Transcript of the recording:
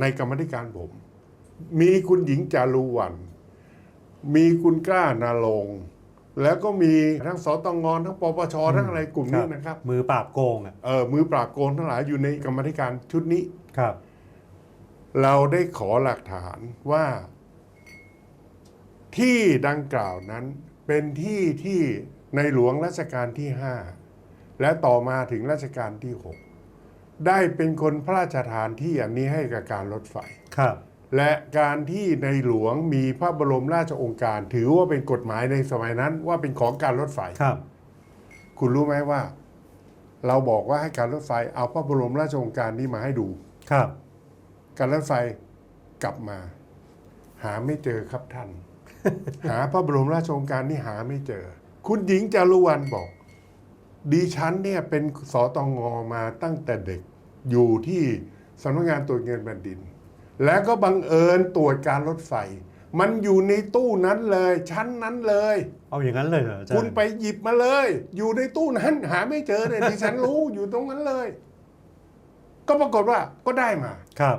ในกรรมธิการผม มีคุณหญิงจารุวรรณมีคุณกล้านาลงค์แล้วก็มีทั้งสตงทั้งปปชทั้งอะไรกลุ่มนี้นะครับ มือปราบโกงอะเออมือปราบโกงทั้งหลายอยู่ในกรรมธิการชุดนี้ครับ เราได้ขอหลักฐานว่า ที่ดังกล่าวนั้นเป็นที่ที่ในหลวงรัชกาลที่ 5 และต่อมาถึงรัชกาลที่ 6 ได้เป็นคนพระราชทานที่อันนี้ให้กับการรถไฟ ครับ และการที่ในหลวงมีพระบรมราชโองการ ถือว่าเป็นกฎหมายในสมัยนั้นว่าเป็นของการรถไฟ ครับ คุณรู้ไหมว่า เราบอกว่าให้การรถไฟเอาพระบรมราชโองการนี้มาให้ดู ครับ การรถไฟกลับมา หาไม่เจอครับท่าน หาพระบรมราชโองการนี่หาไม่เจอ คุณหญิงจารุวรรณบอกดิฉันเนี่ยเป็นสตงมาตั้งแต่เด็ก อยู่ที่สำนักงานตรวจเงินแผ่นดิน แล้วก็บังเอิญตรวจการรถไฟ มันอยู่ในตู้นั้นเลย ชั้นนั้นเลย เอาอย่างนั้นเลยเหรออาจารย์คุณไปหยิบมาเลย อยู่ในตู้นั้นหาไม่เจอเลยดิฉันรู้อยู่ตรงนั้นเลย ก็ปรากฏว่าก็ได้มา ครับ